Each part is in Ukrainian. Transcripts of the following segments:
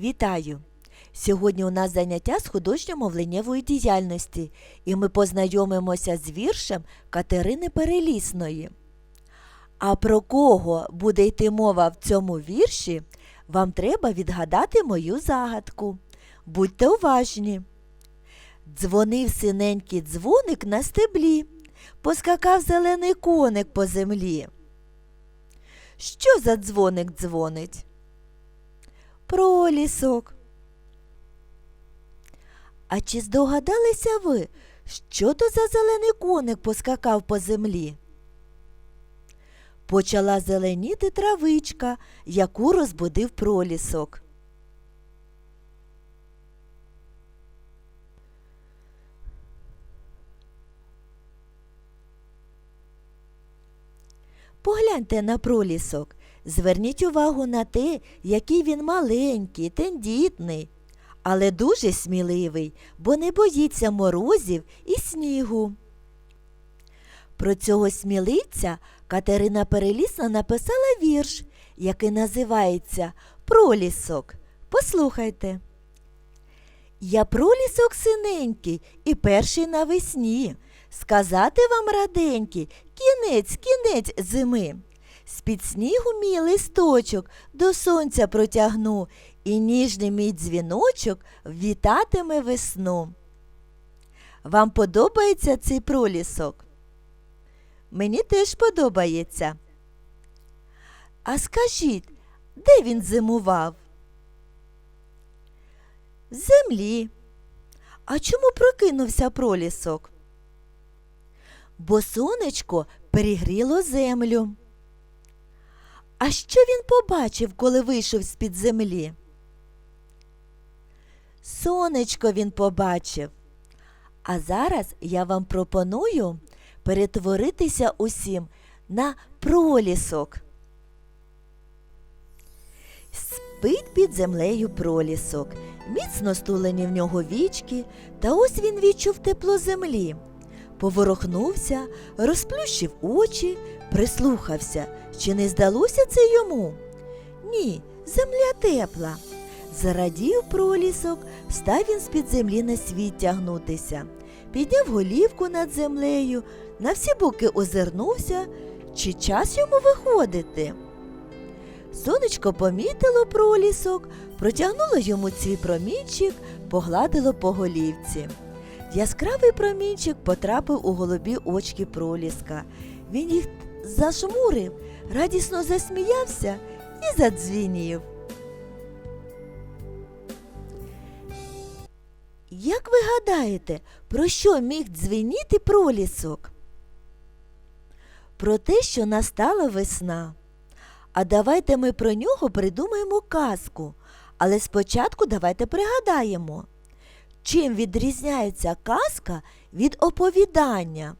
Вітаю! Сьогодні у нас заняття з художньо-мовленнєвої діяльності, і ми познайомимося з віршем Катерини Перелісної. А про кого буде йти мова в цьому вірші, вам треба відгадати мою загадку. Будьте уважні. Дзвонив синенький дзвоник на стеблі, поскакав зелений коник по землі. Що за дзвоник дзвонить? Пролісок. А чи здогадалися ви, що то за зелений коник поскакав по землі? Почала зеленіти травичка, яку розбудив пролісок. Погляньте на пролісок. Зверніть увагу на те, який він маленький, тендітний, але дуже сміливий, бо не боїться морозів і снігу. Про цього сміливця Катерина Перелісна написала вірш, який називається Пролісок. Послухайте. Я пролісок синенький і перший навесні. Сказати вам раденький, кінець, кінець зими. З-під снігу мій листочок до сонця протягну, і ніжний мій дзвіночок вітатиме весну. Вам подобається цей пролісок? Мені теж подобається. А скажіть, де він зимував? В землі. А чому прокинувся пролісок? Бо сонечко перегріло землю. А що він побачив, коли вийшов з-під землі? Сонечко він побачив. А зараз я вам пропоную перетворитися усім на пролісок. Спить під землею пролісок, міцно стулені в нього вічки, та ось він відчув тепло землі. Поворухнувся, розплющив очі, прислухався, чи не здалося це йому? Ні, земля тепла. Зарадів пролісок, став він з-під землі на світ тягнутися. Підняв голівку над землею, на всі боки озирнувся, чи час йому виходити. Сонечко помітило пролісок, протягнуло йому свій промінчик, погладило по голівці. Яскравий промінчик потрапив у голубі очки проліска. Він їх зажмурив, радісно засміявся і задзвінів. Як ви гадаєте, про що міг дзвеніти пролісок? Про те, що настала весна. А давайте ми про нього придумаємо казку. Але спочатку давайте пригадаємо, чим відрізняється казка від оповідання.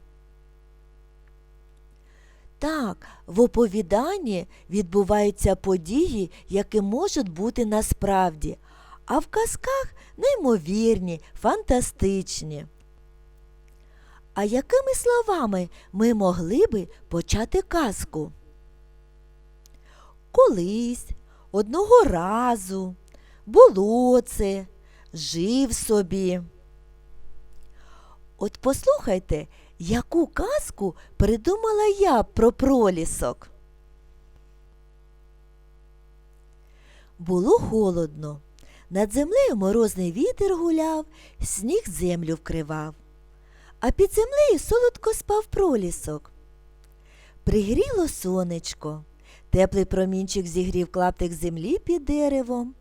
Так, в оповіданні відбуваються події, які можуть бути насправді, а в казках неймовірні, фантастичні. А якими словами ми могли би почати казку? Колись, одного разу, було це, жив собі. От послухайте, яку казку придумала я про пролісок. Було холодно. Над землею морозний вітер гуляв, сніг землю вкривав. А під землею солодко спав пролісок. Пригріло сонечко. Теплий промінчик зігрів клаптик землі під деревом.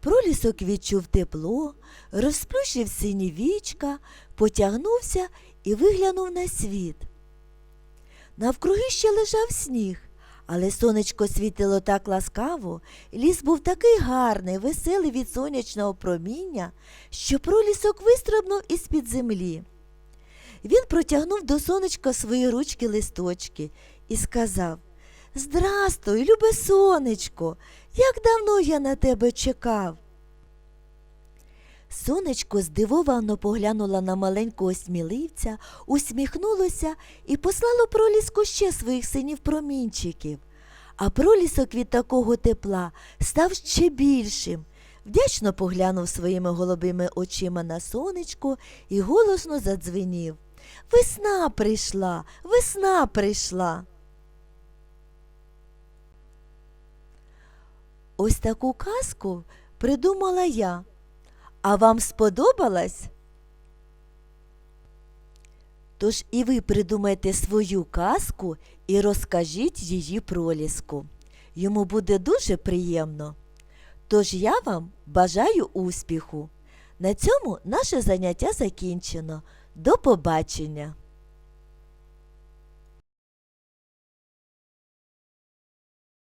Пролісок відчув тепло, розплющив сині вічка, потягнувся і виглянув на світ. Навкруги ще лежав сніг, але сонечко світило так ласкаво, ліс був такий гарний, веселий від сонячного проміння, що пролісок вистрибнув із-під землі. Він протягнув до сонечка свої ручки листочки і сказав Здрастуй, любе сонечко, як давно я на тебе чекав. Сонечко здивовано поглянула на маленького сміливця, усміхнулося і послало проліску ще своїх синів промінчиків. А пролісок від такого тепла став ще більшим. вдячно поглянув своїми голубими очима на сонечко і голосно задзвенів. Весна прийшла, весна прийшла. Ось таку казку придумала я. А вам сподобалась? Тож і ви придумайте свою казку і розкажіть її проліску. Йому буде дуже приємно. Тож я вам бажаю успіху. На цьому наше заняття закінчено. До побачення!